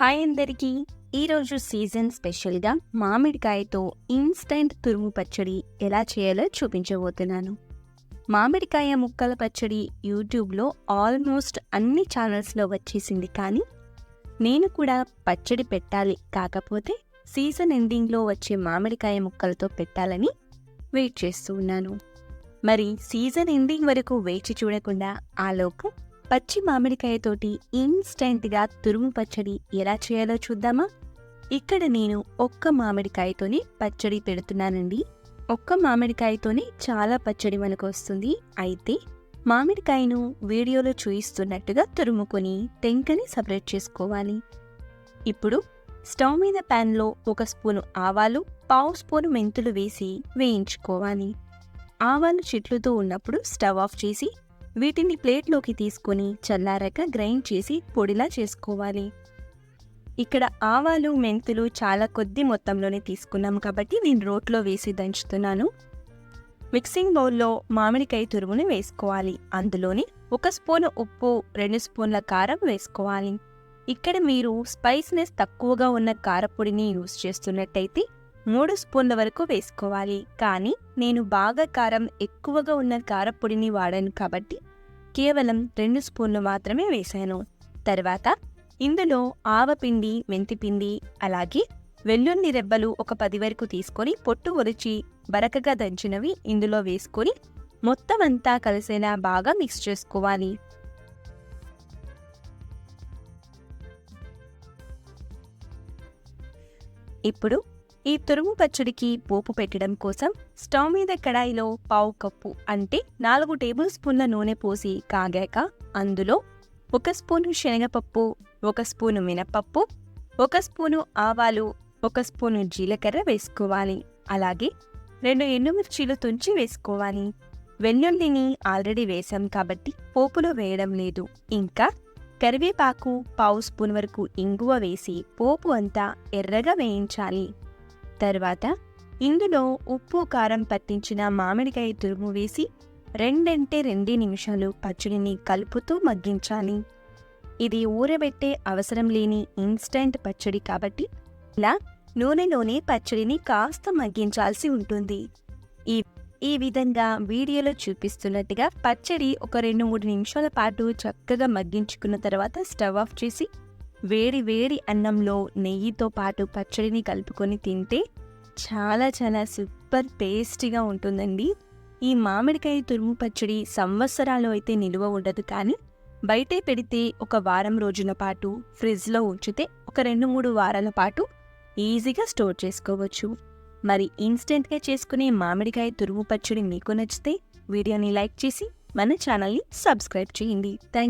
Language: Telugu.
హాయ్ అందరికీ. ఈరోజు సీజన్ స్పెషల్గా మామిడికాయతో ఇన్స్టెంట్ తురుము పచ్చడి ఎలా చేయాలో చూపించబోతున్నాను. మామిడికాయ ముక్కల పచ్చడి యూట్యూబ్లో ఆల్మోస్ట్ అన్ని ఛానల్స్లో వచ్చేసింది కానీ నేను కూడా పచ్చడి పెట్టాలి కాకపోతే సీజన్ ఎండింగ్లో వచ్చే మామిడికాయ ముక్కలతో పెట్టాలని వెయిట్ చేస్తూ ఉన్నాను. మరి సీజన్ ఎండింగ్ వరకు వేచి చూడకుండా ఆలోపు పచ్చి మామిడికాయతోటి ఇన్స్టెంట్గా తురుము పచ్చడి ఎలా చేయాలో చూద్దామా? ఇక్కడ నేను ఒక్క మామిడికాయతోనే పచ్చడి పెడుతున్నానండి. ఒక్క మామిడికాయతోనే చాలా పచ్చడి మనకు వస్తుంది అయితే మామిడికాయను వీడియోలో చూయిస్తున్నట్టుగా తురుముకొని టెంకని సపరేట్ చేసుకోవాలి. ఇప్పుడు స్టవ్ మీద ప్యాన్లో ఒక స్పూను ఆవాలు పావు స్పూను మెంతులు వేసి వేయించుకోవాలి. ఆవాలు చిట్లుతూ ఉన్నప్పుడు స్టవ్ ఆఫ్ చేసి వీటిని ప్లేట్లోకి తీసుకొని చల్లారాక గ్రైండ్ చేసి పొడిలా చేసుకోవాలి. ఇక్కడ ఆవాలు మెంతులు చాలా కొద్ది మొత్తంలోనే తీసుకున్నాం కాబట్టి నేను రోట్లో వేసి దంచుతున్నాను. మిక్సింగ్ బౌల్లో మామిడికాయ తురుముని వేసుకోవాలి. అందులోని ఒక స్పూను ఉప్పు రెండు స్పూన్ల కారం వేసుకోవాలి. ఇక్కడ మీరు స్పైస్నెస్ తక్కువగా ఉన్న కారపొడిని యూస్ చేస్తున్నట్టయితే మూడు స్పూన్ల వరకు వేసుకోవాలి. కానీ నేను బాగా కారం ఎక్కువగా ఉన్న కారపొడిని వాడాను కాబట్టి కేవలం రెండు స్పూన్లు మాత్రమే వేశాను. తర్వాత ఇందులో ఆవపిండి మెంతిపిండి అలాగే వెల్లుల్లి రెబ్బలు ఒక పది వరకు తీసుకొని పొట్టు ఒలిచి బరకగా దంచినవి ఇందులో వేసుకొని మొత్తం అంతా కలిసేలా బాగా మిక్స్ చేసుకోవాలి. ఇప్పుడు ఈ తురుము పచ్చడికి పోపు పెట్టడం కోసం స్టవ్ మీద కడాయిలో పావు కప్పు అంటే నాలుగు టేబుల్ స్పూన్ల నూనె పోసి కాగాక అందులో ఒక స్పూను శనగపప్పు ఒక స్పూను మినపప్పు ఒక స్పూను ఆవాలు ఒక స్పూను జీలకర్ర వేసుకోవాలి. అలాగే రెండు ఎండుమిర్చీలు తుంచి వేసుకోవాలి. వెల్లుల్లిని ఆల్రెడీ వేసాం కాబట్టి పోపులో వేయడం లేదు. ఇంకా కరివేపాకు పావు స్పూన్ వరకు ఇంగువ వేసి పోపు అంతా ఎర్రగా వేయించాలి. తర్వాత ఇందులో ఉప్పు కారం పట్టించిన మామిడికాయ తురుము వేసి రెండంటే రెండే నిమిషాలు పచ్చడిని కలుపుతూ మగ్గించాలి. ఇది ఊరబెట్టే అవసరం లేని ఇన్స్టెంట్ పచ్చడి కాబట్టి ఇలా నూనెలోనే పచ్చడిని కాస్త మగ్గించాల్సి ఉంటుంది. ఈ ఈ విధంగా వీడియోలో చూపిస్తున్నట్టుగా పచ్చడి ఒక రెండు మూడు నిమిషాల పాటు చక్కగా మగ్గించుకున్న తర్వాత స్టవ్ ఆఫ్ చేసి వేడి వేడి అన్నంలో నెయ్యితో పాటు పచ్చడిని కలుపుకొని తింటే చాలా చాలా సూపర్ టేస్టీగా ఉంటుందండి. ఈ మామిడికాయ తురుము పచ్చడి సంవత్సరాలు అయితే నిలువ ఉండదు కానీ బయటే పెడితే ఒక వారం రోజుల పాటు ఫ్రిడ్జ్లో ఉంచితే ఒక రెండు మూడు వారాల పాటు ఈజీగా స్టోర్ చేసుకోవచ్చు. మరి ఇన్స్టెంట్గా చేసుకునే మామిడికాయ తురుము పచ్చడి మీకు నచ్చితే వీడియోని లైక్ చేసి మన ఛానల్ని సబ్స్క్రైబ్ చేయండి. థ్యాంక్